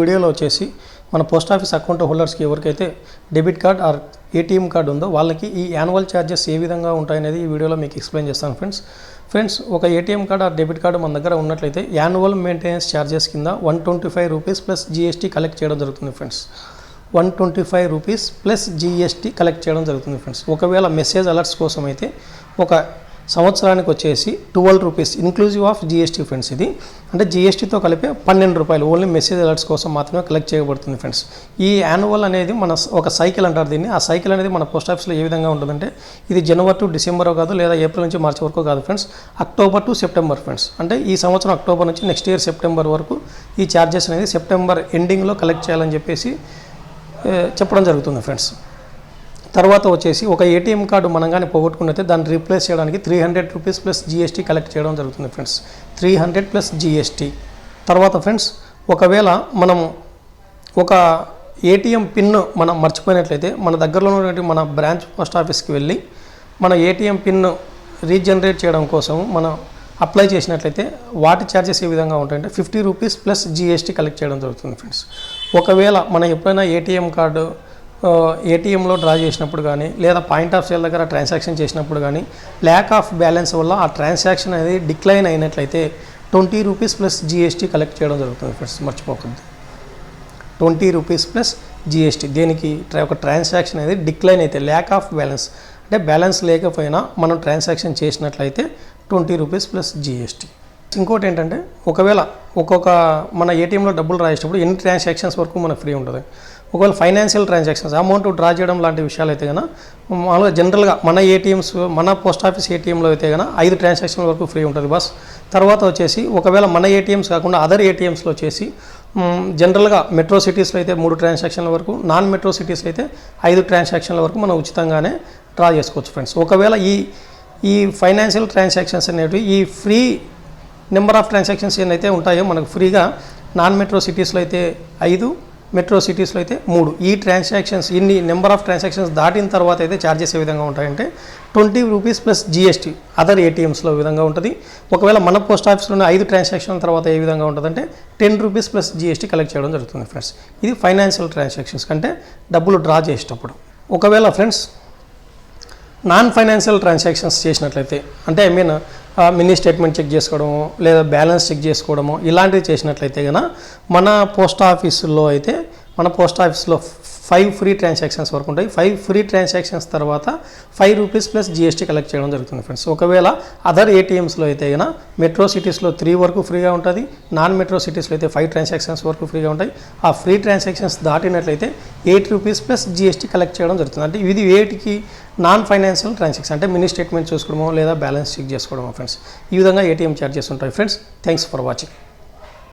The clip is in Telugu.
వీడియోలో వచ్చేసి మన పోస్ట్ ఆఫీస్ అకౌంట్ హోల్డర్స్కి ఎవరికైతే debit card or ATM card ఉందో వాళ్ళకి ఈ యాన్యువల్ ఛార్జెస్ ఏ విధంగా ఉంటాయనేది ఈ వీడియోలో మీకు ఎక్స్ప్లెయిన్ చేస్తాను ఫ్రెండ్స్. ఫ్రెండ్స్ ఒక ATM card or debit card మన దగ్గర ఉన్నట్లయితే యాన్యువల్ మెయింటెనెన్స్ ఛార్జెస్ కింద one twenty five rupees plus GST collect చేయడం జరుగుతుంది friends. One twenty five rupees plus GST collect చేయడం జరుగుతుంది ఫ్రెండ్స్. ఒకవేళ మెసేజ్ అలర్ట్స్ కోసం అయితే ఒక సంవత్సరానికి వచ్చేసి twelve rupees inclusive of GST friends ఇది. అంటే జిఎస్టీతో కలిపి పన్నెండు రూపాయలు. ఓన్లీ మెసేజ్ అలర్ట్స్ కోసం మాత్రమే కలెక్ట్ చేయబడుతుంది ఫ్రెండ్స్ ఈ యాన్యువల్ అనేది మన ఒక సైకిల్ అంటారు దీన్ని. ఆ సైకిల్ అనేది మన పోస్ట్ ఆఫీస్లో ఏ విధంగా ఉంటుందంటే ఇది జనవరి టు డిసెంబర్ కాదు లేదా ఏప్రిల్ నుంచి మార్చి వరకు కాదు friends October to September friends అంటే ఈ సంవత్సరం అక్టోబర్ నుంచి నెక్స్ట్ ఇయర్ సెప్టెంబర్ వరకు ఈ ఛార్జెస్ అనేది సెప్టెంబర్ ఎండింగ్లో కలెక్ట్ చేయాలని చెప్పేసి చెప్పడం జరుగుతుంది ఫ్రెండ్స్ తర్వాత వచ్చేసి ఒక ఏటీఎం కార్డు మనం కానీ పోగొట్టుకున్నైతే దాన్ని రీప్లేస్ చేయడానికి three hundred rupees plus GST collect చేయడం జరుగుతుంది friends three hundred plus GST తర్వాత ఫ్రెండ్స్ ఒకవేళ మనం ఒక ఏటీఎం పిన్ మనం మర్చిపోయినట్లయితే మన దగ్గరలో ఉన్నటువంటి మన బ్రాంచ్ పోస్ట్ ఆఫీస్కి వెళ్ళి మన ఏటీఎం పిన్ రీజనరేట్ చేయడం కోసం మనం అప్లై చేసినట్లయితే వాటి ఛార్జెస్ ఏ విధంగా ఉంటాయంటే fifty rupees plus GST collect చేయడం జరుగుతుంది ఫ్రెండ్స్ ఒకవేళ మనం ఎప్పుడైనా ఏటీఎం కార్డు ఏటీఎంలో డ్రా చేసినప్పుడు కానీ లేదా పాయింట్ ఆఫ్ సేల్ దగ్గర ట్రాన్సాక్షన్ చేసినప్పుడు కానీ ల్యాక్ ఆఫ్ బ్యాలెన్స్ వల్ల ఆ ట్రాన్సాక్షన్ అనేది డిక్లైన్ అయినట్లయితే twenty rupees plus GST collect చేయడం జరుగుతుంది ఫ్రెండ్స్ మర్చిపోకూడదు. ట్వంటీ రూపీస్ ప్లస్ జీఎస్టీ దేనికి ట్రా- ఒక ట్రాన్సాక్షన్ అనేది డిక్లైన్ అయితే ల్యాక్ ఆఫ్ బ్యాలెన్స్ అంటే బ్యాలెన్స్ లేకపోయినా మనం ట్రాన్సాక్షన్ చేసినట్లయితే ట్వంటీ రూపీస్ ప్లస్ జీఎస్టీ ఇంకోటి ఏంటంటే ఒకవేళ ఒక్కొక్క మన ఏటీఎంలో డబ్బులు రాసేటప్పుడు ఎన్ని ట్రాన్సాక్షన్స్ వరకు మనకు ఫ్రీ ఉంటుంది? ఒకవేళ ఫైనాన్షియల్ ట్రాన్సాక్షన్స్ అమౌంట్ డ్రా చేయడం లాంటి విషయాలు అయితే కనుక మామూలుగా జనరల్గా మన ఏటీఎంస్ మన పోస్ట్ ఆఫీస్ ఏటీఎంలో అయితే కనుక ఐదు ట్రాన్సాక్షన్ల వరకు ఫ్రీ ఉంటుంది బస్ తర్వాత వచ్చేసి ఒకవేళ మన ఏటీఎంస్ కాకుండా అదర్ ఏటీఎంస్లో వచ్చేసి జనరల్గా మెట్రో సిటీస్లో అయితే మూడు ట్రాన్సాక్షన్ల వరకు నాన్ మెట్రో సిటీస్లో అయితే ఐదు ట్రాన్సాక్షన్ల వరకు మనం ఉచితంగానే డ్రా చేసుకోవచ్చు ఫ్రెండ్స్ ఒకవేళ ఈ ఈ ఫైనాన్షియల్ ట్రాన్సాక్షన్స్ అనేవి ఈ ఫ్రీ నెంబర్ ఆఫ్ ట్రాన్సాక్షన్స్ ఏమైతే ఉంటాయో మనకు ఫ్రీగా నాన్ మెట్రో సిటీస్లో అయితే ఐదు మెట్రో సిటీస్లో అయితే మూడు. ఈ ట్రాన్సాక్షన్స్ ఇన్ని నెంబర్ ఆఫ్ ట్రాన్సాక్షన్స్ దాటిన తర్వాత అయితే ఛార్జెస్ ఏ విధంగా ఉంటాయంటే twenty rupees plus GST other ఏటీఎంస్లో విధంగా ఉంటుంది. ఒకవేళ మన పోస్ట్ ఆఫీస్లోనే ఐదు ట్రాన్సాక్షన్ తర్వాత ఏ విధంగా ఉంటుందంటే ten rupees plus GST collect చేయడం జరుగుతుంది ఫ్రెండ్స్ ఇది ఫైనాన్షియల్ ట్రాన్సాక్షన్స్ కంటే డబ్బులు డ్రా చేసేటప్పుడు. ఒకవేళ ఫ్రెండ్స్ నాన్ ఫైనాన్షియల్ ట్రాన్సాక్షన్స్ చేసినట్లయితే అంటే I mean mini statement check చేసుకోవడము లేదా బ్యాలెన్స్ చెక్ చేసుకోవడము ఇలాంటివి చేసినట్లయితే కనుక మన పోస్ట్ ఆఫీసులో అయితే మన పోస్ట్ ఆఫీస్లో ఫైవ్ ఫ్రీ ట్రాన్సాక్షన్స్ వరకు ఉంటాయి. ఫైవ్ ఫ్రీ ట్రాన్సాక్షన్స్ తర్వాత five rupees plus GST collect చేయడం జరుగుతుంది ఫ్రెండ్స్ ఒకవేళ అదర్ ఏటీఎమ్స్లో అయితే అయినా మెట్రో సిటీస్లో త్రీ వరకు ఫ్రీగా ఉంటుంది. నాన్ మెట్రో సిటీస్లో అయితే ఫైవ్ ట్రాన్సాక్షన్స్ వరకు ఫ్రీగా ఉంటాయి. ఆ free transactions దాటినట్లయితే eight rupees plus GST collect చేయడం జరుగుతుంది. అంటే ఇది ఏటికి నాన్ ఫైనాన్షియల్ ట్రాన్సాక్షన్ అంటే మినీ స్టేట్మెంట్ చూసుకోవడమో లేదా బ్యాలెన్స్ చెక్ చేసుకోవడమో ఫ్రెండ్స్ ఈ విధంగా ఏటీఎం ఛార్జెస్ ఉంటాయి ఫ్రెండ్స్ థ్యాంక్స్ ఫర్ వాచింగ్